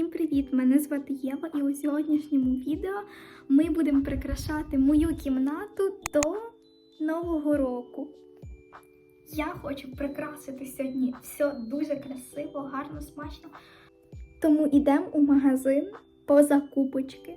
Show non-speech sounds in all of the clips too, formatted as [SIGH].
Всім привіт! Мене звати Єва, і у сьогоднішньому відео ми будемо прикрашати мою кімнату до Нового року. Я хочу прикрасити сьогодні все дуже красиво, гарно, смачно. Тому йдемо у магазин по закупочки.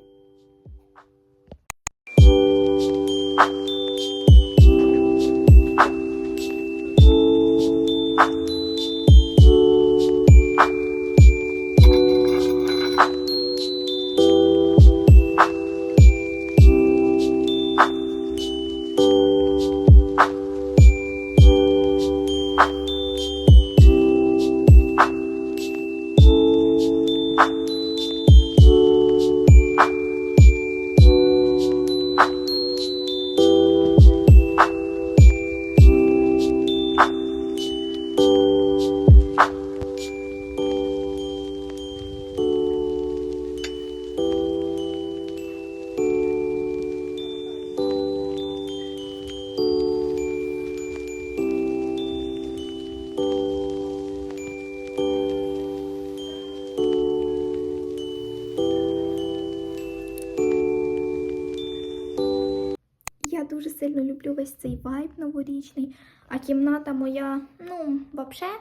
Сильно люблю весь цей вайб новорічний, а кімната моя, ну, взагалі,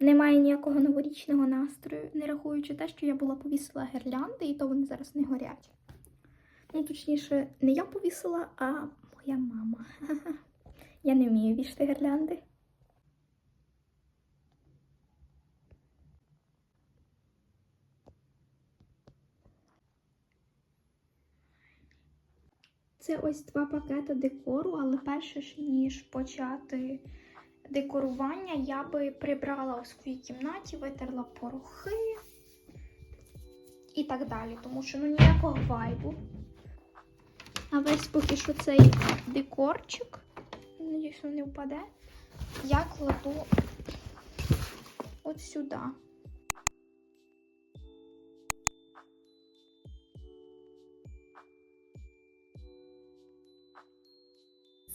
немає ніякого новорічного настрою, не рахуючи те, що я була повісила гірлянди, і то вони зараз не горять. Ну, точніше, не я повісила, а моя мама. [LAUGHS] Я не вмію вішати гірлянди. Це ось два пакети декору, але перше ж ніж почати декорування, я би прибрала у своїй кімнаті, витерла порохи і так далі, тому що ну ніякого вайбу. А весь поки що цей декорчик, надіюсь, він не впаде, я кладу от сюди.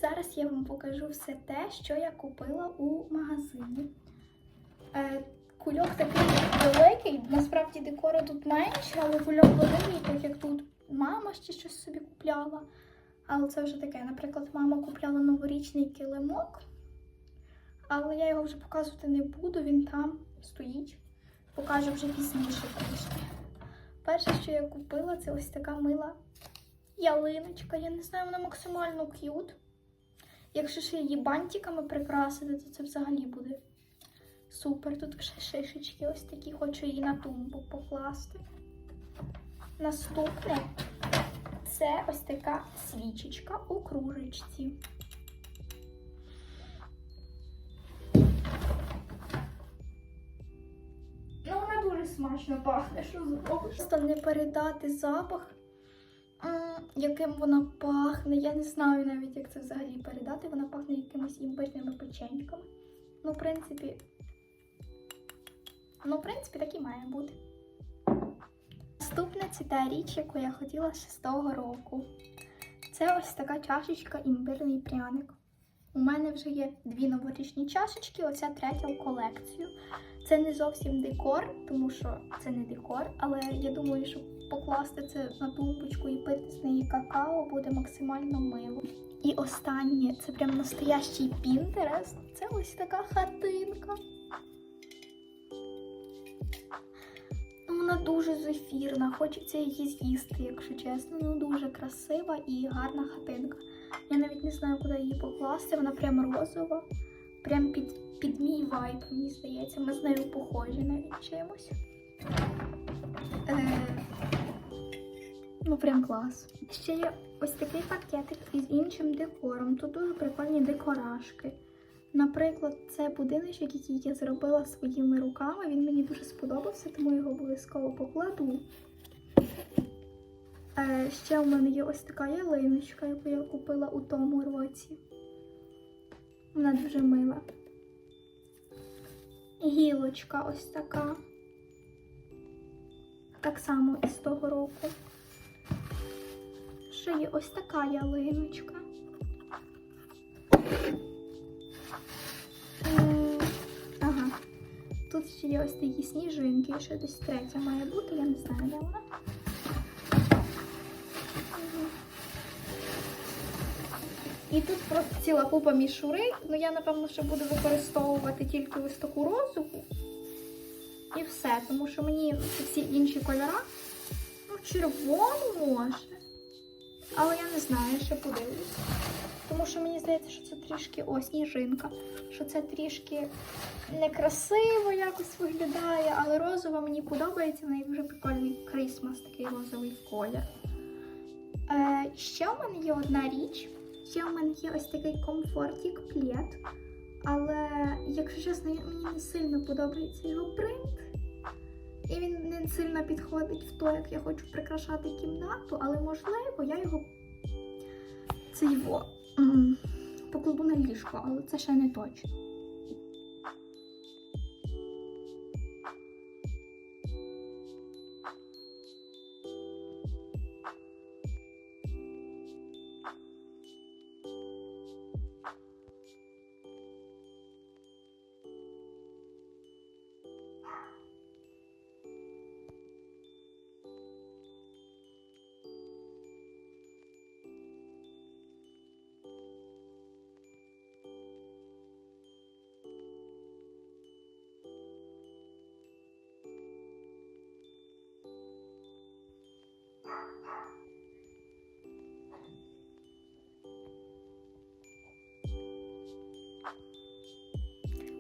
Зараз я вам покажу все те, що я купила у магазині. Е, кульок такий великий, насправді декору тут менше, але кульок великий, так як тут мама ще щось собі купляла. Але це вже таке. Наприклад, мама купляла новорічний килимок, але я його вже показувати не буду, він там стоїть. Покажу вже пізніше трішки. Перше, що я купила, це ось така мила ялиночка. Я не знаю, вона максимально к'ют. Якщо ще її бантиками прикрасити, то це взагалі буде супер. Тут ще шишечки ось такі, хочу її на тумбу покласти. Наступне це ось така свічечка у кружечці. Ну, вона дуже смачно пахне, що зробиш. Просто не передати запах яким вона пахне. Я не знаю навіть, як це взагалі передати. Вона пахне якимись імбирними печеньками. Ну, в принципі, ну, в принципі, так і має бути. Наступна це та річ, яку я хотіла з того року. Це ось така чашечка імбирний пряник. У мене вже є дві новорічні чашечки, оця третя в колекцію. Це не зовсім декор, тому що це не декор, але я думаю, що покласти це на тумбочку і пити з неї какао буде максимально мило. І останнє це прям настоящий пінтерест. Це ось така хатинка. Ну, Вона дуже зефірна, хочеться її з'їсти, якщо чесно. Ну дуже красива і гарна хатинка. Навіть не знаю, куди її покласти. Вона прям розова, прям під, під мій вайб, мені здається. Ми з нею похожі навіть чимось. Е, ну, прям клас. Ще є ось такий пакетик із іншим декором. Тут дуже прикольні декорашки. Наприклад, це будиночок, який я зробила своїми руками. Він мені дуже сподобався, тому його обов'язково покладу. Е, ще у мене є ось така ялиночка, яку я купила у тому році. Вона дуже мила. Гілочка ось така. Так само із того року. Ще є ось така ялиночка. Ага. Тут ще є ось такі сніжинки, ще десь третя має бути, я не знаю, де вона. І тут просто ціла купа мішури. Ну я напевно ще буду використовувати тільки ось таку розову. І все, тому що мені всі інші кольори, ну, червону може. Але я не знаю, ще подивлюсь. Тому що мені здається, що це трішки ось сніжинка, що це трішки некрасиво якось виглядає, але розова мені подобається, в неї дуже прикольний крисмас, такий розовий колір. Е, ще у мене є одна річ. Ще у мене є ось такий комфортік плед. Але, якщо чесно, мені не сильно подобається його принт. І він не сильно підходить в то, як я хочу прикрашати кімнату, але можливо я його це його покладу на ліжко, але це ще не точно.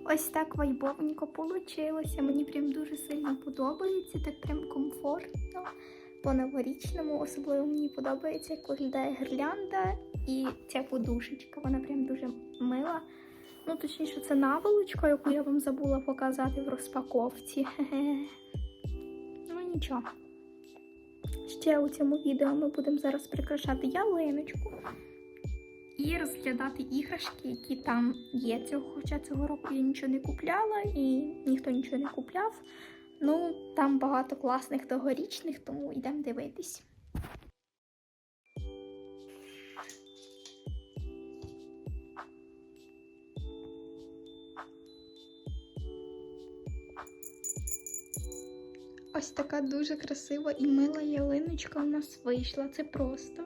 Ось так вайбовенько получилося. Мені прям дуже сильно подобається, так прям комфортно. По новорічному особливо мені подобається, як виглядає гірлянда і ця подушечка. Вона прям дуже мила. Ну, точніше, це наволочка, яку я вам забула показати в розпаковці. [LAUGHS] Ну нічого. Ще у цьому відео ми будемо зараз прикрашати ялиночку і розглядати іграшки, які там є цього. Хоча цього року я нічого не купляла і ніхто нічого не купляв. Ну, там багато класних тогорічних, тому йдемо дивитись. Ось така дуже красива і мила ялиночка у нас вийшла. Це просто